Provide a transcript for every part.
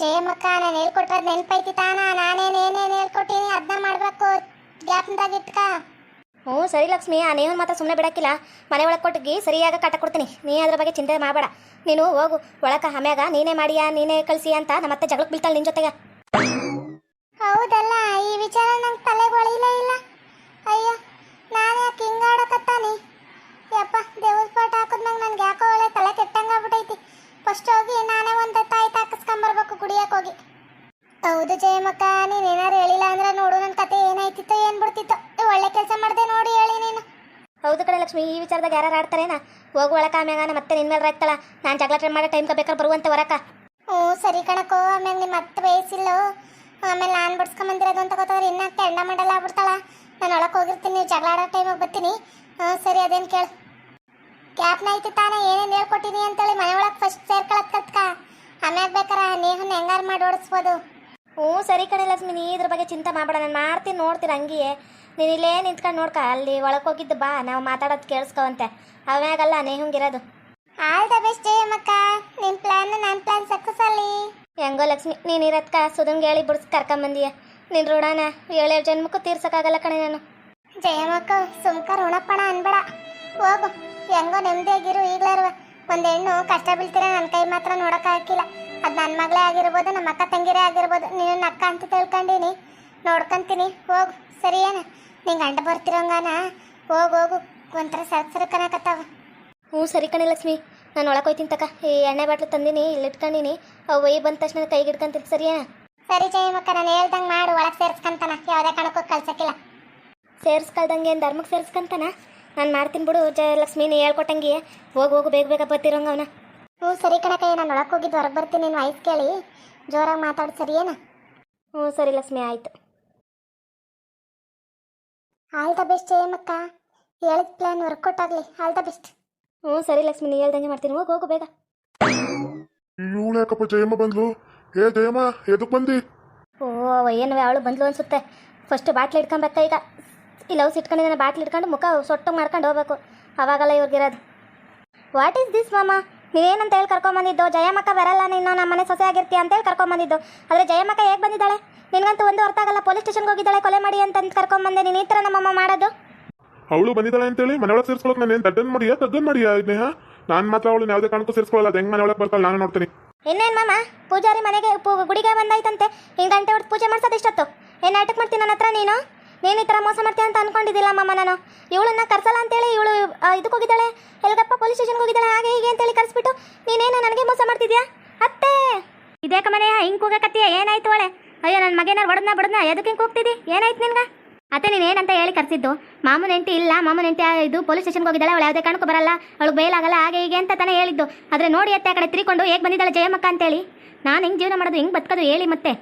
ಜಯಮ್ಮಕ್ಕ ನಾನು ಹೇಳ್ಕೊಟ್ರದ್ ನೆನಪೈತಿ ತಾನ. ನಾನೇನ್ ಏನೇನ್ ಹೇಳ್ಕೊಟ್ಟಿನಿ ಅದನ್ನ ಮಾಡಬೇಕು. ಗ್ಯಾಪ್ನಾಗ ಇಟ್ಕ. ಹ್ಞೂ ಸರಿ ಲಕ್ಷ್ಮಿ ಆ ನೇಹನ್ ಮಾತ್ರ ಸುಮ್ಮನೆ ಬಿಡಕ್ಕಿಲ್ಲ. ಮನೆ ಒಳಗೆ ಕೊಟ್ಟಿಗೆ ಸರಿಯಾಗಿ ಕಟ್ಟ ಕೊಡ್ತೀನಿ. ನೀ ಅದ್ರ ಬಗ್ಗೆ ಚಿಂತೆ ಮಾಡಬೇಡ. ನೀನು ಹೋಗು ಒಳಕ ಹಮ್ಯಾಗ ನೀನೇ ಮಾಡಿಯಾ ನೀನೇ ಕಳಿಸಿ ಅಂತ ನಮ್ಮ ಮತ್ತೆ ಜಗಳಕ್ಕೆ ಬೀಳ್ತಾಳೆ ನಿನ್ನ ಜೊತೆಗೆ. ಹೌದಲ್ಲ ಈ ವಿಚಾರ ನಂಗೆ ತಲೆಗೆ ಒಳಿಲೇ ಇಲ್ಲ. ಅಯ್ಯ ನಾನು ಯಾಕೆ ಹಿಂಗಾಡಕತ್ತಾನೆ ಯಪ್ಪ ದೇವ್ರ ಪಾಠ ಹಾಕಿದ್ಮ್ಯಾಗ ನನ್ಗೆ ಯಾಕೋ ಒಳ್ಳೆ ತಲೆ ಕೆಟ್ಟಂಗಾಗ್ಬಿಟ್ಟೈತಿ ಫಸ್ಟ್ ಹೋಗಿ ನಾನೇ ಒಂದು ತಾಯಿ ತಾಕಸ್ಕೊಂಬರ್ಬೇಕು ಕುಡಿಯಕ್ಕೆ ಹೋಗಿ. ಹೌದು ಜಯಮಕ್ಕ ನೀನು ಏನಾರು ಹೇಳಿಲ್ಲ ಅಂದ್ರೆ ನೋಡು ನನ್ನ ಕತೆ ಏನಾಯ್ತಿತ್ತೋ ಏನ್ ಬಿಡ್ತಿತ್ತೋ. ಒಳ್ಳೆ ಕೆಲಸ ಮಾಡ್ದೆ ನೋಡಿ ಹೇಳಿ ನೀನು. ಹೌದು ಕಡೆ ಲಕ್ಷ್ಮಿ ಈ ವಿಚಾರದಾಗ ಯಾರು ಆಡ್ತಾರೇನ? ಹೋಗು ಒಳಕ ಆಮ್ಯಾಗ ಮತ್ತೆ ನಿನ್ನ ಮೇಲೆ ರಾಗ್ತಾಳ ನಾನು ಜಗಳ ಟ್ರೈ ಮಾಡೋ ಟೈಮ್ ಬೇಕಾದ್ರೆ ಬರುವಂತೆ ಹೊರಕ ಹ್ಞೂ ಸರಿ ಕಣಕೋ ಆಮೇಲೆ ನಿಮ್ಮ ಮತ್ತೆ ಬೇಯಿಸಿಲ್ಲ. ಆಮೇಲೆ ನಾನು ಬಡ್ಸ್ಕೊಂಬಂದಿರೋದು ಅಂತ ಗೊತ್ತಾದ್ರೆ ಇನ್ನ ಕೆಂಡ ಮಂಡಲ ಆಗ್ಬಿಡ್ತಾಳ. ನಾನು ಒಳಕ್ಕೆ ಹೋಗಿರ್ತೀನಿ ನೀವು ಜಗಳ ಆಡೋ ಟೈಮಿಗೆ ಬರ್ತೀನಿ. ಹಾಂ ಸರಿ ಅದೇನು ಕೇಳು. ಕ್ಯಾಪ್ನ ಐತಿ ತಾನೇ ಏನೇನು ಹೇಳ್ಕೊಟ್ಟಿನಿ ಅಂತೇಳಿ ಮನೆ ಒಳಗೆ ಹೆಂಗಾರು ಮಾಡಿ ಓಡಿಸ್ಬೋದು? ಹ್ಞೂ ಸರಿ ಕಡೆ ಲಕ್ಷ್ಮಿ ನೀ ಇದ್ರ ಬಗ್ಗೆ ಚಿಂತೆ ಮಾಡಬೇಡ ನಾನು ಮಾಡ್ತೀನಿ ನೋಡ್ತೀನಿ ಹಂಗೆಯೇ. ನೀನು ಇಲ್ಲೇ ನಿಂತ್ಕೊಂಡು ನೋಡ್ಕ ಅಲ್ಲಿ ಒಳಗೆ ಹೋಗಿದ್ದು ಬಾ ನಾವು ಮಾತಾಡೋದು ಕೇಳಿಸ್ಕೊಂತೆ ಅವಾಗಲ್ಲ ನೀ ಹಂಗಿರೋದು. ಆಲ್ ದ ಬೆಸ್ಟ್ ಜಯಮ್ಮಕ್ಕ ನಿಮ್ಮ ಪ್ಲ್ಯಾನ್ ನನ್ನ ಪ್ಲ್ಯಾನ್ ಸಕ್ಸಸ್ ಅಲ್ಲಿ. ಹೆಂಗೋ ಲಕ್ಷ್ಮಿ ನೀನು ಇರೋದ್ಕ ಸುಧಂಗೆ ಹೇಳಿ ಬಿಡ್ಸಿ ಕರ್ಕೊಂಬಂದಿಯ. ನಿನ್ನ ಋಣನ ಏಳೇಳು ಜನ್ಮಕ್ಕೂ ತೀರ್ಸಕ್ಕಾಗಲ್ಲ ಕಣೆ ನಾನು. ಜಯಮಕ್ಕ ಸುಮ್ಕ ಋಣಪ್ಪಣ ಅನ್ಬೇಡ. ಹೋಗು ಹೆಂಗೋ ನೆಮ್ಮದಿಯಾಗಿರು ಈಗಲಾರು. ಒಂದು ಹೆಣ್ಣು ಕಷ್ಟ ಬೀಳ್ತೀರ ನನ್ನ ಕೈ ಮಾತ್ರ ನೋಡೋಕ್ಕಾಗಿಲ್ಲ ಹಾಕಿಲ್ಲ ಅದ್ ನನ್ನ ಮಗಳೇ ಆಗಿರ್ಬೋದು ನಮ್ಮ ಅಕ್ಕ ತಂಗಿರೇ ಆಗಿರ್ಬೋದು ನೀನು ಅಕ್ಕ ಅಂತ ತಿಳ್ಕೊಂಡಿನಿ. ನೋಡ್ಕೊಂತೀನಿ ಹೋಗು. ಸರಿ ಏನ? ನಿಂಗೆ ಗಂಡ ಬರ್ತಿರೋಂಗಾನ? ಹೋಗು ಹೋಗು. ಒಂಥರ ಸರಕ್ ಸರಕನಕತ್ತಾವ ಹ್ಞೂ ಸರಿ ಕಣಿ ಲಕ್ಷ್ಮಿ. ನಾನು ಒಳಗೆ ಹೋಯ್ತೀನಿ ತಕ. ಈ ಎಣ್ಣೆ ಬಾಟ್ಲು ತಂದಿನಿ ಇಲ್ಲಿ ಇಟ್ಕೊಂಡಿನಿ. ಅವು ಒಯ್ ಬಂದ ತಕ್ಷಣ ಕೈಗೆ ಹಿಡ್ಕೊಂತೀನಿ. ಸರಿಯಾ ಸರಿ ಜಯಮ್ಮಕ್ಕ ನಾನು ಹೇಳ್ದಂಗೆ ಮಾಡು. ಒಳಗೆ ಸೇರ್ಸ್ಕಂತಾನ. ಯಾವುದೇ ಕಾರಣಕ್ಕೂ ಕಳ್ಸಕ್ಕಿಲ್ಲ. ಸೇರಿಸ್ಕೊಳ್ದಂಗೆ ಏನು ಧರ್ಮಕ್ಕೆ ಸೇರಿಸ್ಕೊಂತಾನ? ನಾನು ಮಾಡ್ತೀನಿ ಬಿಡು ಜಯ ಲಕ್ಷ್ಮಿ ನೀ ಹೇಳ್ಕೊಟ್ಟಂಗೆ ಹೋಗಿ ಹೋಗು ಬೇಗ ಬೇಗ ಬರ್ತಿರೋಂಗ ಅವನ. ಹ್ಞೂ ಸರಿ ಕಣಕಯ್ಯ ನಾನು ಒಳಗೆ ಹೋಗಿದ್ದು ಹೊರಗೆ ಬರ್ತೀನಿ ನೀನು ವಾಯ್ಸ್ ಕೇಳಿ. ಜೋರಾಗಿ ಮಾತಾಡಿ ಸರಿ ಏನ? ಹ್ಞೂ ಸರಿ ಲಕ್ಷ್ಮಿ ಆಯಿತು. ಆಲ್ ದ ಬೆಸ್ಟ್ ಏಮಕ್ಕ ಹೇಳಿದ ಪ್ಲಾನ್ ವರ್ಕೌಟ್ ಆಗಲಿ. ಆಲ್ ದ ಬೆಸ್ಟ್ ಹ್ಞೂ ಸರಿ ಲಕ್ಷ್ಮಿ ನೀ ಹೇಳ್ದಂಗೆ ಮಾಡ್ತೀನಿ. ಹೋಗಿ ಹೋಗು ಬೇಗ. ಇವಳು ಯಾಕಪ್ಪ ಜಯಮ್ಮ ಬಂದ್ಲು? ಏ ಜಯಮ್ಮ ಎದಕ್ಕೆ ಬಂದಿ? ಓ ಏನು ಅವಳು ಬಂದ್ಲು ಅನ್ಸುತ್ತೆ. ಫಸ್ಟ್ ಬಾಟ್ಲಿ ಇಟ್ಕೊಬೇಕ ಈಗ. ಇಲ್ಲಿ ಔಸ್ ಇಟ್ಕೊಂಡಿದ್ದಾನೆ ಬಾಟ್ಲಿ ಇಟ್ಕೊಂಡು ಮುಖ ಸೊಟ್ಟು ಮಾಡ್ಕೊಂಡು ಹೋಗ್ಬೇಕು. ಅವಾಗಲ್ಲ ಇವ್ರಿಗಿರೋದು ವಾಟ್ ಈಸ್ ದಿಸ್ ಮಾಮ? ನೀವೇನಂತ ಹೇಳಿ ಕರ್ಕೊಂಬಂದಿದ್ದು? ಜಯಮ್ಮಕ್ಕ ಬರಲ್ಲ ನೀನು ನಮ್ಮ ಮನೆ ಸೊಸೆ ಆಗಿರ್ತೀಯ ಅಂತ ಹೇಳಿ ಕರ್ಕೊಂಬಂದಿದ್ದು. ಆದರೆ ಜಯಮ್ಮಕ್ಕ ಹೇಗೆ ಬಂದಿದ್ದಾಳೆ? ನಿನಗಂತೂ ಒಂದು ಅರ್ಥ ಆಗಲ್ಲ ಪೊಲೀಸ್ ಸ್ಟೇಷನ್ಗೆ ಹೋಗಿದ್ದಾಳೆ ಕೊಲೆ ಮಾಡಿ ಅಂತ ಕರ್ಕೊಂಬಂದೆ ನೀನು ಈ ಥರ ನಮ್ಮಮ್ಮ ಮಾಡೋದು? ಅವಳು ಬಂದಿದ್ದಾಳೆ ಅಂತೇಳಿ ಮನೆಯೊಳಗೆ ಸೇರಿಸ್ಕೊಳಕ್ ನಾನು ಏನು ದಡ್ಡನ್ ಮಾಡಿಯಾ ತದ್ದನ್ ಮಾಡಿಯಾ ನೇಹ ನಾನು ಮಾತ್ರ ಅವಳು ಯಾವುದೇ ಕಾರಣಕ್ಕೂ ಸೇರಿಸ್ಕೊಳ್ಳಲ್ಲ ಅದು ಹೆಂಗೆ ಮನೆಯೊಳಗೆ ಬರ್ತಾಳೆ ನಾನು ನೋಡ್ತೀನಿ. ಇನ್ನೇನು ಮಾಮ? ಪೂಜಾರಿ ಮನೆಗೆ ಪೂ- ಗುಡಿಗೆ ಬಂದಾಯ್ತಂತೆ. ಹಿಂಗೆ ಗಂಟೆ ಹೊಡೆದು ಪೂಜೆ ಮಾಡ್ಸೋದು ಇಷ್ಟೊತ್ತು ಏನು ನಾಟಕ ಮಾಡ್ತೀನಿ ನನ್ನ ಹತ್ರ ನೀನು? ನೀನು ಈ ಥರ ಮೋಸ ಮಾಡ್ತೀಯ ಅಂತ ಅನ್ಕೊಂಡಿದ್ದಿಲ್ಲ ಮಾಮ ನಾನು. ಇವಳನ್ನ ಕರ್ಸಲ್ಲ ಅಂತೇಳಿ ಇವಳು ಇದಕ್ಕೆ ಹೋಗಿದ್ದಾಳೆ. ಎಲ್ಗಪ್ಪ ಪೊಲೀಸ್ ಸ್ಟೇಷನ್ಗೆ ಹೋಗಿದ್ದಾಳೆ, ಹಾಗೆ ಹೀಗೆ ಅಂತೇಳಿ ಕರೆಸ್ಬಿಟ್ಟು ನೀನೇನು ನನಗೆ ಮೋಸ ಮಾಡ್ತಿದ್ಯಾ? ಅತ್ತೆ! ಇದೇ ಮನೆ ಹಿಂಗೆ ಕೂಗಕತ್ತೀಯ? ಏನಾಯ್ತು ಒಳೆ ಅಯ್ಯೋ ನನ್ನ ಮಗೇನಾರು ಬಡದ್ನ ಬಡದ್ನ? ಎದಕ್ಕೆ ಹಿಂಗೆ ಹೋಗ್ತಿದ್ದಿ ಏನಾಯ್ತು ನಿನ್ಗೆ? ಅತ್ತೆ, ನೀನು ಏನಂತ ಹೇಳಿ ಕರ್ಸಿದ್ದು? ಮಾಮೂನ್ ಹೆಂಡತಿ ಇಲ್ಲ. ಮಾಮನ ಹೆಂಡತಿ ಇದು ಪೊಲೀಸ್ ಸ್ಟೇಷನ್ಗೆ ಹೋಗಿದ್ದಾಳೆ. ಅವಳು ಯಾವುದೇ ಕಾರಣಕ್ಕೂ ಬರಲ್ಲ. ಅವಳು ಬೇಲಾಗಲ್ಲ ಹಾಗೆ ಹೀಗೆ ಅಂತ ತಾನೇ ಹೇಳಿದ್ದು. ಆದರೆ ನೋಡಿ ಅತ್ತೆ, ಆ ಕಡೆ ತಿರ್ಕೊಂಡು ಹೇಗೆ ಬಂದಿದ್ದಾಳೆ ಜಯಮ್ಮಕ್ಕ ಅಂತೇಳಿ. ನಾನು ಹೆಂಗೆ ಜೀವನ ಮಾಡೋದು, ಹೆಂಗೆ ಬದುಕೋದು ಹೇಳಿ ಮತ್ತೆ.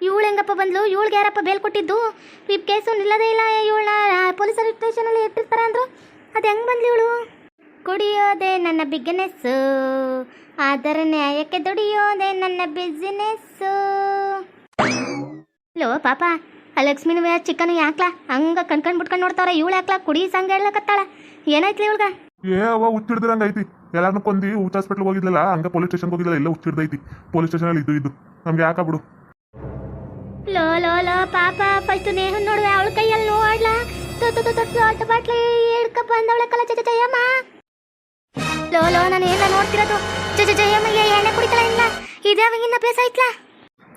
ಇವಳು ಹೆಂಗಪ್ಪ ಬಂದ್ಲು? ಇವಳಿಗೆ ಯಾರಪ್ಪ ಬೇಲ್ ಕೊಟ್ಟಿದ್ದು? ಈ ಕೇಸು ನಿಲ್ಲದೇ ಇಲ್ಲ ಇವಳನ್ನ. ಪೊಲೀಸರು ಸ್ಟೇಷನಲ್ಲಿ ಇಟ್ಟಿರ್ತಾರೆ ಅಂದ್ರು. ಅದು ಹೆಂಗೆ ಬಂದ್ಲು ಇವಳು? ಕುಡಿಯೋದೆ ನನ್ನ ಬಿಗ್ನೆಸ್ಸು ಅದರ ನ್ಯಾಯಕ್ಕೆ ದುಡಿಯೋದೆ ನನ್ನ ಬಿಸ್ನೆಸ್ಸು ಹಲೋ, ಪಾಪ. ಆ ಲಕ್ಷ್ಮಿನ ಚಿಕ್ಕನು ಯಾಕ್ಲಾ? ಹಂಗ ಕಣ್ಕಂಡ್ ಬಿಟ್ಕೊಂಡು ನೋಡ್ತಾರ ಇವಳು ಯಾಕ್ಲಾ? ಕುಡಿ ಸಂಗ ಹೇಳಕತ್ತಾಳ ಏನಾಯ್ತು ಇವಳ್ಗ? ಏ ಅವ ಹುಚ್ಚಿಡ್ದಿರಂಗ ಐತಿ ಎಲ್ಲಾರನ್ನೂ ಕೊಂದಿ ಊಟ ಹಾಸ್ಪಿಟ್ಲ್ ಹೋಗಿದ್ಲಲ್ಲ, ಹಂಗ ಪೊಲೀಸ್ ಸ್ಟೇಷನ್ ಹೋಗಿದ್ಲಲ್ಲ, ಎಲ್ಲ ಹುಚ್ಚಿಡ್ದೈತಿ. ಪೊಲೀಸ್ ಸ್ಟೇಷನಲ್ಲಿ ಇದು ಇದು. ನಮ್ಗೆ ಯಾಕ ಬಿಡು ಲೋ ಲೋ ಲೋ ಪಾಪ ಫಸ್ಟ್ ನೇಹ ನೋಡುವೆ ಅವಳ ಕೈಯಲ್ಲಿ ನೋಡ್ಲಾ ದೊಡ್ಡ ಬಾಟ್ಲಿ ಹಿಡ್ಕ ಬಂದವಳ ಕಲ ಚಚ ಜಯಮ್ಮ ಲೋ ಲೋ ನಾನು ಏನ ನೋಡ್ತಿರೋದು. ಚಚ ಜಯಮ್ಮಗೆ ಎಣ್ಣೆ ಕುಡಿತಲ ಇಲ್ಲ? ಇದ್ಯಾವಾಗಿನ್ನ ಬೇಸ ಐತ್ಲಾ?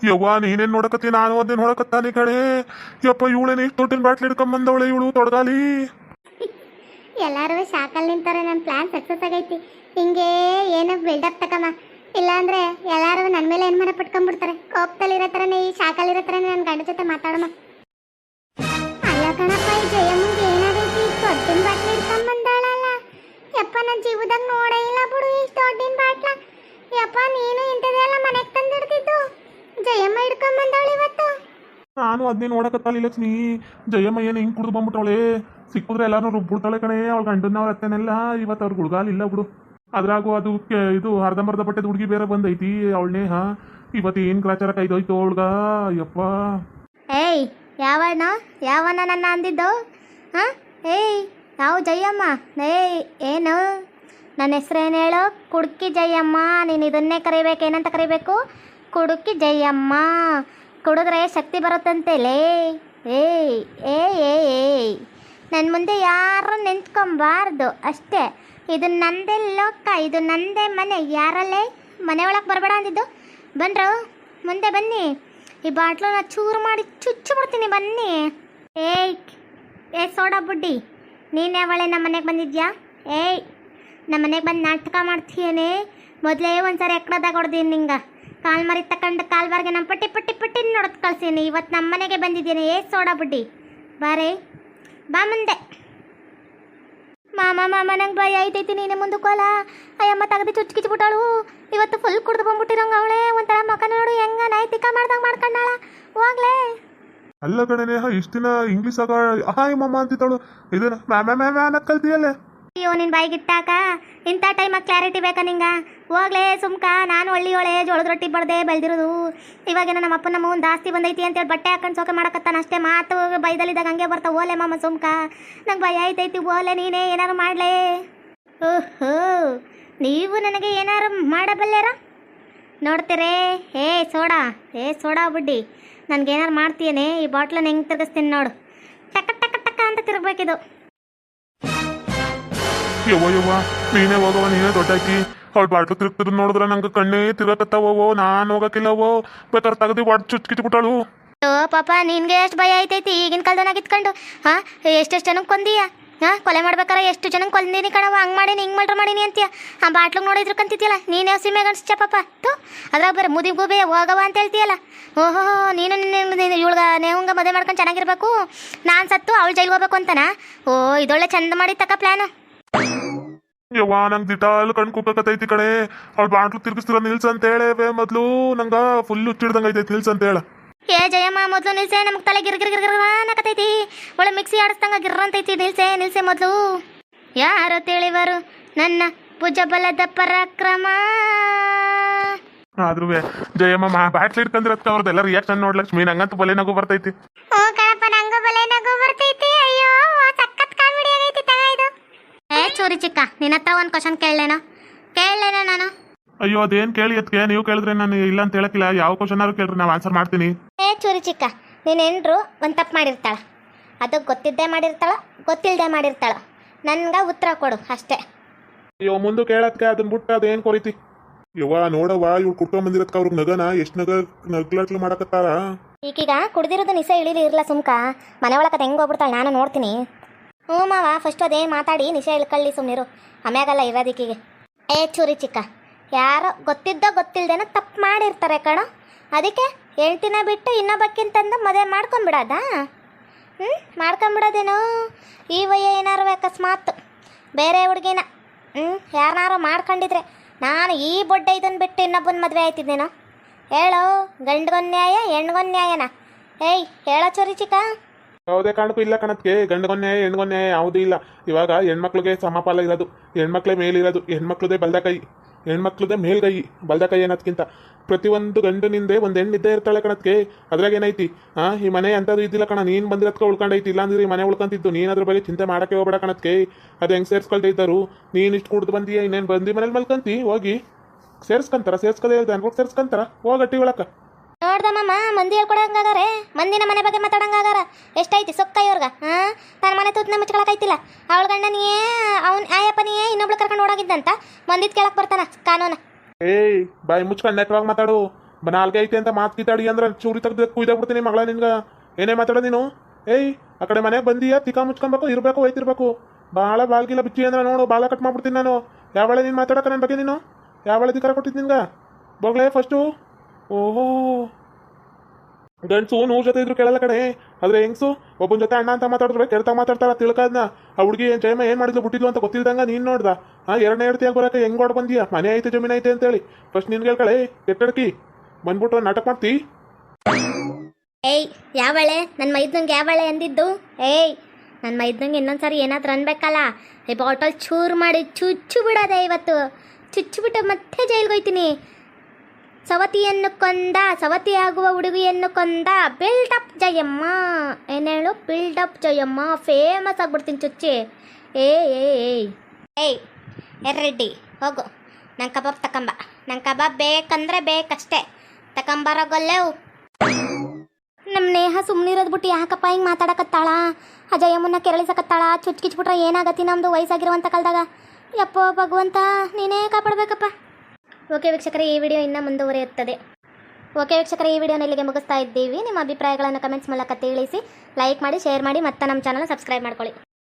ಯವ್ವ ನೀನೇನ್ ನೋಡಕತ್ತಿ? ನಾನು ಅದೇ ನೋಡಕತ್ತಾನೆ ಕಣೆ. ಯಪ್ಪ ಇವಳೇನು ಇಷ್ಟು ದೊಡ್ಡ ಬಾಟ್ಲಿ ಹಿಡ್ಕೊಂಡ್ ಬಂದವಳೆ ಇವಳು ತೊಡಗಾಲಿ. ಎಲ್ಲರೂ ಶಾಕಲ್ ನಿಂತಾರೆ ನನ್ನ ಪ್ಲಾನ್ ಸಕ್ಸಸ್ ಆಗೈತಿ. ಹಿಂಗೆ ಏನೋ ಬಿಲ್ಡಪ್ ತಕಮ್ಮ. ಇಲ್ಲಾಂದ್ರೆ ಎಲ್ಲಾರು ನನ್ನ ಮೇಲೆ ಏನು ಮನೆ ಪಟ್ಕೊಂಡ್ಬಿಡ್ತಾರೆ? ಕೋಪದಲ್ಲಿರೋ ಥರನೇ ಈ ಶಾಕಲ್ಲಿರೋ ಥರನೇ ನನ್ನ ಗಂಡ ಜೊತೆ ಮಾತಾಡಮ್ಮ. ಅಲ್ಲ ಕಣಪ್ಪ, ಈ ಜಯಮ್ಮಂಗೆ ಏನಾಗೈತಿ ದೊಡ್ಡಿನ ಬಾಟ್ಲಿ ಹಿಡ್ಕೊಂಡ್ ಬಂದಾಳಲ್ಲ. ಯಪ್ಪ ನನ್ನ ಜೀವದಾಗ ನೋಡೇ ಇಲ್ಲ ಬಿಡು ಈ ದೊಡ್ಡಿನ ಬಾಟ್ಲ. ಯಪ್ಪ, ನೀನು ಇಂಥದೆಲ್ಲ ಮನೆಗೆ ತಂದಿಡ್ತಿದ್ದು? ಜಯಮ್ಮ ಹಿಡ್ಕೊಂಡ್ ಬಂದವಳು ಇವತ್ತು. ನಾನು ಅದನ್ನೇ ನೋಡಕತ್ತಾಲಿ ಲಕ್ಷ್ಮಿ. ಜಯಮ್ಮ ಏನು ಹಿಂಗೆ ಕುಡಿದು ಬಂದ್ಬಿಟ್ಟವಳೆ? ಸಿಕ್ಕಿದ್ರೆ ಎಲ್ಲಾರು ರುಬ್ಬಿಡ್ತಾಳೆ ಕಣೆ, ಅವ್ಳ ಗಂಡನ ಅವ್ರ ಅತ್ತೆನೆಲ್ಲ. ಇವತ್ತು ಅವ್ರ ಗುಳ್ಗಾಲಿಲ್ಲ ಬಿಡು. ಅದ್ರಾಗೂ ಅದು ಇದು ಅರ್ಧಂಬರ್ಧ ಬಟ್ಟೆದ ಹುಡುಗಿ ಬೇರೆ ಬಂದೈತಿ ಅವಳನೇ ಹಾ, ಇವತ್ತು ಏನು ಗ್ರಾಚಾರ ಕೈದೋಯ್ತು ಅವಳ್ಗ? ಯಪ್ಪ. ಏಯ್, ಯಾವಣ್ಣ ಯಾವನ ನನ್ನ ಅಂದಿದ್ದು? ಹಾಂ? ಏಯ್, ಯಾವ ಜಯಮ್ಮ? ಏಯ್, ಏನು? ನನ್ನ ಹೆಸ್ರೇನು ಹೇಳು? ಕುಡುಕಿ ಜಯಮ್ಮ, ನೀನು ಇದನ್ನೇ ಕರಿಬೇಕು, ಏನಂತ ಕರಿಬೇಕು? ಕುಡುಕಿ ಜಯಮ್ಮ. ಕುಡಿದ್ರೆ ಶಕ್ತಿ ಬರುತ್ತಂತೇಲೇ ಏಯ್ ಏ ಏ ಏಯ್. ನನ್ನ ಮುಂದೆ ಯಾರು ನಿಂತ್ಕೊಂಬಾರ್ದು, ಅಷ್ಟೇ. ಇದು ನಂದೇ ಲೋಕ, ಇದು ನಂದೇ ಮನೆ. ಯಾರಲ್ಲೇ? ಮನೆ ಒಳಗೆ ಬರಬೇಡ ಅಂದಿದ್ದು. ಬನ್ರು, ಮುಂದೆ ಬನ್ನಿ. ಈ ಬಾಟ್ಲನ್ನ ಚೂರು ಮಾಡಿ ಚುಚ್ಚು ಬಿಡ್ತೀನಿ, ಬನ್ನಿ. ಏಯ್, ಏ ಸೋಡಾ ಬುಡ್ಡಿ, ನೀನು ಯಾವಳೆ ನಮ್ಮ ಮನೆಗೆ ಬಂದಿದ್ಯಾ? ಏಯ್, ನಮ್ಮ ಮನೆಗೆ ಬಂದು ನಾಟಕ ಮಾಡ್ತೀಯೇನೆ? ಮೊದಲೇ ಒಂದ್ಸರಿ ಎಕ್ಕಡದಾಗ ಹೊಡೆದೀನಿ ನಿಂಗೆ. ಕಾಲು ಮರಿ ತಕೊಂಡು ಕಾಲ್ವಾರ್ಗೆ ನಮ್ಮ ಪಟ್ಟಿ ಪಟ್ಟಿ ಪಟ್ಟಿ ನೋಡೋದು ಕಳ್ಸೀನಿ. ಇವತ್ತು ನಮ್ಮ ಮನೆಗೆ ಬಂದಿದ್ದೀನಿ ಏ ಸೋಡಾ ಬುಡ್ಡಿ, ಬಾರೇ, ಬಾ ಮುಂದೆ. ಮಾಮ ಮಾಮ ನಂಗೆ ಭಯ ಐತೈತಿ ನೀನೆ ಮುಂದಕ್ಕೋಲ ಅಯ್ಯಮ್ಮ ತೆಗೆದು ಬಿಟ್ಟಾಳು. ಇವತ್ತು ಫುಲ್ ಕುಡ್ದು ಬಂದ್ಬಿಟ್ಟಿರಂಗ ಅವಳೆ. ಒಂಥರ ಮಕ ನೋಡು ಹೆಂಗ ನೈತಿಕ ಮಾಡ್ದಂಗೆ ಮಾಡ್ಕೊಂಡಾಳ. ಹೋಗ್ಲೇ. ಅಲ್ಲ ಕಣೆ ನೇಹ ಇಷ್ಟು ದಿನ ಇಂಗ್ಲೀಷ್ ಆಗ ಹಾಯ್ ಮಮ್ಮ ಅಂತಿದ್ದಾಳು. ಇದನ್ನ ಮ್ಯಾಮ ಮ್ಯಾಮ ಕಲ್ತಿಯಲ್ಲೇ? ಅಯ್ಯೋ ನಿನ್ನ ಬಾಯಿಗಿಟ್ಟಾಕ ಇಂಥ ಟೈಮಾಗ ಕ್ಲಾರಿಟಿ ಬೇಕಾ ನಿಂಗ? ಹೋಗ್ಲೇ ಸುಮ್ಕ, ನಾನು ಒಳ್ಳೆಯೋಳೆ ಜೋಳದ ರೊಟ್ಟಿ ಬಡ್ದೆ ಬೆಳೆದಿರೋದು. ಇವಾಗ ನಮ್ಮ ಅಪ್ಪ ನಮ್ಮ ಜಾಸ್ತಿ ಬಂದೈತಿ ಅಂತೇಳಿ ಬಟ್ಟೆ ಹಾಕೊಂಡು ಸೋಕೆ ಮಾಡಕತ್ತಾನ ಅಷ್ಟೇ. ಮಾತು ಬೈದಲ್ಲಿದ್ದಾಗ ಹಂಗೆ ಬರ್ತಾವ, ಓಲೆ ಮಾಮ ಸುಮ್ಕ, ನಂಗೆ ಭಯ ಐತೈತಿ, ಓಲೆ ನೀನೇ ಏನಾರು ಮಾಡ್ಲೇ? ಓಹೋ, ನೀವು ನನಗೆ ಏನಾರು ಮಾಡಬಲ್ಲೇರ? ನೋಡ್ತೀರೇ ಏ ಸೋಡಾ ಏ ಸೋಡಾ ಬುಡ್ಡಿ, ನನಗೇನಾರು ಮಾಡ್ತೀಯೇನೆ, ಈ ಬಾಟ್ಲನ್ನ ಹೆಂಗೆ ತಿರ್ಗಿಸ್ತೀನಿ ನೋಡು. ಟಕ ಟಕ ಟಕ ಅಂತ ತಿರ್ಗಬೇಕಿದು. ಯವ್ವ ಯವ್ವ, ನೀನೇ ಹೋಗವ ನೀನೇ ದೊಡ್ಡಾಕಿ ಅವಳು ಬಾಟ್ಲು ತಿರುಗ್ತಿದ್ ನೋಡಿದ್ರೆ ನಂಗೆ ಕಣ್ಣೇ ತಿರುಗತ್ತವೋ ನಾನು ಹೋಗಕ್ಕಿಲ್ಲವೋ. ಬೇಕಾದ್ರೆ ತೆಗ್ದು ಒಡ್ ಚುಚ್ಕಿಚ್ಬಿಟ್ಟಾಳು ಓ, ಪಾಪ, ನಿನ್ಗೆ ಎಷ್ಟು ಭಯ ಐತೈತಿ? ಈಗಿನ ಕಾಲದನಾಗ ಇತ್ಕೊಂಡು ಹಾ, ಎಷ್ಟೆಷ್ಟು ಜನಕ್ಕೆ ಕೊಂದೀಯ? ಹಾ, ಕೊಲೆ ಮಾಡ್ಬೇಕಾರೆ ಎಷ್ಟು ಜನಕ್ಕೆ ಕೊಂದೀನಿ ಕಣವ ಹಂಗೆ ಮಾಡೀನಿ, ಹಿಂಗೆ ಮಾಡ್ರ ಮಾಡೀನಿ ಅಂತೀಯ? ಆ ಬಾಟ್ಲಿಗೆ ನೋಡಿದ್ರು ಕಂತಿದ್ಯಲ್ಲ ಯಾವ ಸಿಮೆ ಗಣಿಸ್ಚ ಪಾಪ. ತು ಅದ್ರಾಗ ಬೇರೆ ಮುದಿ ಗೂಬೆ ಹೋಗವ ಅಂತ ಹೇಳ್ತೀಯಲ್ಲ. ಓಹೋ, ನೀನು ನಿನ್ನ ಇವಳ್ಗ ನೇವಂಗ ಮದುವೆ ಮಾಡ್ಕೊಂಡು ಚೆನ್ನಾಗಿರ್ಬೇಕು. ನಾನು ಸತ್ತು ಅವಳು ಜೈಲ್ಗೆ ಹೋಗ್ಬೇಕು ಅಂತನಾ? ಓ, ಇದೊಳ್ಳೆ ಚಂದ ಮಾಡಿ ತಕ್ಕ ಪ್ಲ್ಯಾನು ಯವ್ವ ನಂಗೆ ದಿಟಾಲ್ ಕಣ್ ಕುಕ್ಕಕತ್ತೈತಿ ಕಣೆ. ಅವ್ಳು ಬಾಂಟ್ಲು ತಿರ್ಗಿಸ್ತಿರ ನಿಲ್ಸ ಅಂತ ಹೇಳೇವೆ ಮೊದ್ಲು. ನಂಗ ಫುಲ್ ಹುಚ್ಚಿಡ್ದಂಗ ಐತೈತಿ ನಿಲ್ಸ ಅಂತ ಹೇಳ ಏ ಜಯಮ್ಮ ಮೊದ್ಲು ನಿಲ್ಸೆ ನಮ್ಗೆ ತಲೆ ಗಿರ್ ಗಿರ್ ಗಿರ್ ಗಿರ್ ಅನ್ನಕತೈತಿ ಒಳ್ಳೆ ಮಿಕ್ಸಿ ಆಡಿಸ್ದಂಗ ಗಿರ್ ಅಂತೈತಿ ನಿಲ್ಸೆ ನಿಲ್ಸೆ ಮೊದ್ಲು. ಯಾರು ತಿಳಿವರು? ನನ್ನ ಭುಜಬಲದ ಪರಾಕ್ರಮ. ಆದ್ರೂ ಜಯಮ್ಮ ಮಾ ಬ್ಯಾಟ್ಲಿ ಅವ್ರದ್ದೆಲ್ಲ ರಿಯಾಕ್ಷನ್ ನೋಡ್ಲಕ್ಷ್ಮಿ. ನಂಗಂತೂ ಬಲೆ ನಗು ಬರ್ತೈತಿ. ಓ ಕಣಪ್ಪ ನಂಗೂ ಬಲೆ ನಗು ಬರ್ತೈತಿ. ಚೂರಿ ಚಿಕ್ಕ ನಿನ್ನ ಹತ್ರ ಒಂದು ಕ್ವಶನ್ ಕೇಳಲೇನ? ಕೇಳಲೇನ ನಾನು? ಅಯ್ಯೋ ಅದೇನ್ ಕೇಳಿ ಅದಕ್ಕೆ ನೀವು ಕೇಳಿದ್ರೆ ನಾನು ಇಲ್ಲ ಅಂತ ಹೇಳಕ್ಕಿಲ್ಲ. ಯಾವ ಕ್ವಶನ್ ಆದ್ರೂ ಕೇಳ್ರಿ ನಾವು ಆನ್ಸರ್ ಮಾಡ್ತೀನಿ. ಏ ಚೂರಿ ಚಿಕ್ಕ ನೀನು ಹೆಂಡ್ರು ಒಂದು ತಪ್ಪು ಮಾಡಿರ್ತಾಳ. ಅದು ಗೊತ್ತಿದ್ದೇ ಮಾಡಿರ್ತಾಳ ಗೊತ್ತಿಲ್ಲದೆ ಮಾಡಿರ್ತಾಳ. ನನ್ಗ ಉತ್ತರ ಕೊಡು ಅಷ್ಟೇ. ಅಯ್ಯೋ ಮುಂದೆ ಕೇಳತ್ಕೆ ಅದನ್ನ ಬಿಟ್ಟು ಅದೇನ್ ಕೊರೀತಿ? ಯವ್ವ ನೋಡವ್ವ ಇವ್ರು ಕುಟುಂಬ ಬಂದಿರತ್ಕ ಅವ್ರಿಗೆ ನಗನ? ಎಷ್ಟು ನಗ ನಗ್ಲಾಟ್ಲು ಮಾಡಕತ್ತಾರ ಈಗೀಗ ಕುಡ್ದಿರೋದು ನಿಸ ಇಳಿಲಿ ಇರಲ್ಲ ಸುಮ್ಕ. ಮನೆ ಒಳಗೆ ಹೆಂಗೆ ಹೋಗ್ಬಿಡ್ತಾಳೆ ನಾನು ನೋಡ್ತೀನಿ. ಹ್ಞೂ ಮಾವ ಫಸ್ಟ್ ಅದೇನು ಮಾತಾಡಿ, ನಿಶೆ ಇಳ್ಕೊಳ್ಳಿ ಸುಮ್ಮನಿರು ಆಮ್ಯಾಗಲ್ಲ ಇರೋದಿಕ್ಕಿಗೆ. ಏ ಚೂರಿ ಚಿಕ್ಕ, ಯಾರೋ ಗೊತ್ತಿದ್ದೋ ಗೊತ್ತಿಲ್ದೇನೋ ತಪ್ಪು ಮಾಡಿರ್ತಾರೆ ಕಣ. ಅದಕ್ಕೆ ಹೆಂಡ್ತಿನ ಬಿಟ್ಟು ಇನ್ನೊಬ್ಬಕ್ಕಿಂತಂದು ಮದುವೆ ಮಾಡ್ಕೊಂಬಿಡೋದ? ಹ್ಞೂ ಮಾಡ್ಕೊಂಬಿಡೋದೇನು? ಈ ವಯ್ಯ ಏನಾರು ಅಕಸ್ಮಾತ್. ಬೇರೆ ಹುಡುಗಿನ ಹ್ಞೂ ಯಾರನ್ನಾರು ಮಾಡ್ಕೊಂಡಿದ್ರೆ ನಾನು ಈ ಬೊಡ್ಡೆ ಇದನ್ನು ಬಿಟ್ಟು ಇನ್ನೊಬ್ಬನ ಮದುವೆ ಆಯ್ತಿದ್ದೇನೋ. ಹೇಳೋ ಹೆಣ್ಗೊನ್ ಹೆಣ್ಗೊಂದ್ಯಾಯನ ಏಯ್, ಹೇಳೋ ಚೂರಿ ಚಿಕ್ಕ. ಯಾವುದೇ ಕಾರಣಕ್ಕೂ ಇಲ್ಲ ಕಣಕ್ಕೆ ಗಂಡಗೊನ್ನೆ ಹೆಣ್ಗೊನ್ನೆ ಯಾವುದೂ ಇಲ್ಲ. ಇವಾಗ ಹೆಣ್ಮಕ್ಳಿಗೆ ಸಮಪಾಲ ಇರೋದು. ಹೆಣ್ಮಕ್ಳೇ ಮೇಲಿರೋದು ಹೆಣ್ಮಕ್ಳದೇ ಬಲ್ದ ಕೈ ಹೆಣ್ಮಕ್ಳದೇ ಮೇಲ್ಗೈ ಬಲ್ದ ಕೈ ಅನ್ನೋದ್ಕಿಂತ ಪ್ರತಿಯೊಂದು ಗಂಡನಿಂದೆ ಒಂದು ಹೆಣ್ಣು ಇದ್ದೇ ಇರ್ತಾಳೆ ಕಣಕ್ಕೆ ಅದ್ರಾಗ ಏನೈತಿ? ಹಾ ಈ ಮನೆ ಅಂಥದ್ದು ಇದ್ದಿಲ್ಲ ಕಣ. ನೀನು ಬಂದಿರತ್ಕ ಉಳ್ಕೊಂಡೈತಿ. ಇಲ್ಲಾಂದ್ರೆ ಈ ಮನೆ ಉಳ್ಕೊಂತಿದ್ದು. ನೀನು ಅದ್ರ ಬಗ್ಗೆ ಚಿಂತೆ ಮಾಡಕ್ಕೆ ಹೋಗ್ಬೇಡ ಕಣಕ್ಕೆ ಅದು ಹೆಂಗೆ ಸೇರ್ಸ್ಕೊಳ್ತಾ ಇದ್ದರು? ನೀನು ಇಷ್ಟು ಕುಡ್ದು ಬಂದೀಯ? ಇನ್ನೇನು ಬಂದು ಮನೇಲಿ ಮಲ್ಕಂತಿ? ಹೋಗಿ. ಸೇರ್ಸ್ಕಂತಾರ? ಸೇರ್ಸ್ಕೊದೇ ಹೇಳ್ದೆ. ಅನ್ಕೊಂಡು ಸೇರ್ಸ್ಕೊಂತಾರ? ಹೋಗಟ್ಟಿ ಒಳಕ. ನೋಡ್ದಮ್ಮಮ್ಮ ಮಂದಿ ಹೇಳ್ಕೊಡಂಗಾಗಾರೆ. ಮಂದಿನ ಮನೆ ಬಗ್ಗೆ ಮಾತಾಡಂಗಾಗಾರ. ಎಷ್ಟೈತಿ ಸೊಕ್ಕ ಇವ್ರಗ ಹಾ ತನ್ನ ಮನೆ ತೂತ್ನ ಮುಚ್ಕೊಳಕೈತಿಲ್ಲ ಅವಳ ಗಂಡನಿಯೇ, ಅವ್ನ ಆಯಪ್ಪನಿಯೇ ಇನ್ನೊಬ್ಳು ಕರ್ಕೊಂಡು ಓಡೋಗಿದ್ದಂತ ಮಂದಿದ್ ಕೇಳಕ್ ಬರ್ತಾನ ಕಾನೂನ. ಏಯ್, ಬಾಯಿ ಮುಚ್ಕೊಂಡು ನೆಟ್ವಾಗ ಮಾತಾಡು. ನಾಲ್ಗೆ ಐತೆ ಅಂತ ಮಾತು ಗೀತಾಡಿ ಅಂದ್ರೆ ಚೂರಿ ತೆಗ್ದು ಕುಯ್ದಾಗ್ಬಿಡ್ತೀನಿ ಮಗಳ ನಿನ್ಗ. ಏನೇ ಮಾತಾಡೋ ನೀನು? ಏಯ್, ಆ ಕಡೆ ಮನೆಗೆ ಬಂದೀಯ ತಿಕ್ಕ ಮುಚ್ಕೊಬೇಕು, ಇರಬೇಕು, ಹೋಯ್ತಿರ್ಬೇಕು. ಭಾಳ ಬಾಲ್ಗಿಲ್ಲ ಬಿಚ್ಚಿ ಅಂದ್ರೆ ನೋಡು ಬಾಳ ಕಟ್ ಮಾಡ್ಬಿಡ್ತೀನಿ ನಾನು. ಯಾವಳೆ ನೀನು ಮಾತಾಡಕ ನನ್ನ ಬಗ್ಗೆ ನೀನು? ಯಾವಳೆ ಅಧಿಕಾರ ಕೊಟ್ಟಿದ್ದು ನಿನ್ಗ? ಬೋಗ್ಲೇ ಫಸ್ಟು ಓಹೋ. ಗಂಡ್ಸು ನೂರು ಜೊತೆ ಇದ್ರು ಕೇಳಲ್ಲ ಕಡೆ ಆದ್ರೆ ಹೆಂಗ್ಸು? ಒಬ್ಬನ ಜೊತೆ ಅಣ್ಣ ಅಂತ ಮಾತಾಡಿದ್ರೆ ಕೆಡ್ತಾ ಮಾತಾಡ್ತಾರ ತಿಳ್ಕದ್ನ. ಆ ಹುಡುಗಿ ಜಯಮ ಏನ್ ಮಾಡಿದ್ಲು, ಬಿಟ್ಟಿದ್ಲು ಅಂತ ಗೊತ್ತಿಲ್ದಂಗ ನೀನ್ ನೋಡ್ದ? ಆ ಎರಡನೇ ಹೆಡ್ತಿಯಾಗಿ ಬರಕ್ಕೆ ಹೆಂಗ್ ಓಡ್ ಬಂದಿಯಾ? ಮನೆ ಐತೆ, ಜಮೀನ್ ಐತೆ ಅಂತೇಳಿ ಫಸ್ಟ್ ನಿನ್ ಕೇಳ್ಕಳೆ ಕೆಟ್ಟಡ್ಕಿ ಬಂದ್ಬಿಟ್ಟು ನಾಟಕ ಮಾಡ್ತಿ? ಏಯ್, ಯಾವಳೆ? ನನ್ನ ಮೈದ್ನಂಗೆ ಯಾವಳೆ ಅಂದಿದ್ದು? ಏಯ್ ನನ್ನ ಮೈದ್ನಂಗೆ ಇನ್ನೊಂದ್ಸರಿ ಏನಾದ್ರು ಅನ್ಬೇಕಲ್ಲ? ಈ ಬಾಟಲ್ ಚೂರು ಮಾಡಿ ಚುಚ್ಚು ಬಿಡೋದೆ ಇವತ್ತು. ಚುಚ್ಚು ಬಿಟ್ಟು ಮತ್ತೆ ಜೈಲ್ಗೆ ಹೋಯ್ತೀನಿ. ಸವತಿಯನ್ನು ಕೊಂದ, ಸವತಿಯಾಗುವ ಹುಡುಗಿಯನ್ನು ಕೊಂದ ಅಪ್ ಜಯಮ್ಮ. ಏನೇಳು? ಅಪ್ ಜಯಮ್ಮ. ಫೇಮಸ್ ಆಗ್ಬಿಡ್ತೀನಿ ಚುಚ್ಚಿ. ಏ ಏಯ್ ಏಯ್. ರೆಡ್ಡಿ ಹೋಗು. ನಂಗೆ ಕಬಾಬ್ ತಕೊಂಬ. ನಂಗೆ ಕಬಾಬ್ ಬೇಕಂದ್ರೆ ಬೇಕಷ್ಟೇ. ತಕೊಂಬರೋಗೊಲ್ಲೆವು ನಮ್ಮ ನೇಹ ಸುಮ್ಮನಿರೋದು ಬಿಟ್ಟು ಯಾಕಪ್ಪ ಹಿಂಗೆ ಮಾತಾಡಕತ್ತಾಳ? ಅಜಯಮ್ಮನ್ನ ಕೆರಳಿಸಕತ್ತಾಳ? ಚುಚ್ಕಿಚ್ಬಿಟ್ರೆ ಏನಾಗತ್ತಿ ನಮ್ಮದು ವಯಸ್ಸಾಗಿರುವಂಥ ಕಾಲದಾಗ? ಯಪ್ಪ ಭಗವಂತ, ನೀನೇ ಕಾಪಾಡಬೇಕಪ್ಪ. ಓಕೆ ವೀಕ್ಷಕರೇ, ಈ ವಿಡಿಯೋ ಇನ್ನೂ ಮುಂದುವರಿಯುತ್ತದೆ. ಓಕೆ ವೀಕ್ಷಕರೇ, ಈ ವಿಡಿಯೋನ ಇಲ್ಲಿಗೆ ಮುಗಿಸ್ತಾ ಇದ್ದೀವಿ. ನಿಮ್ಮ ಅಭಿಪ್ರಾಯಗಳನ್ನು ಕಮೆಂಟ್ಸ್ ಮೂಲಕ ತಿಳಿಸಿ, ಲೈಕ್ ಮಾಡಿ, ಶೇರ್ ಮಾಡಿ, ಮತ್ತು ನಮ್ಮ ಚಾನಲ್ ಸಬ್ಸ್ಕ್ರೈಬ್ ಮಾಡ್ಕೊಳ್ಳಿ.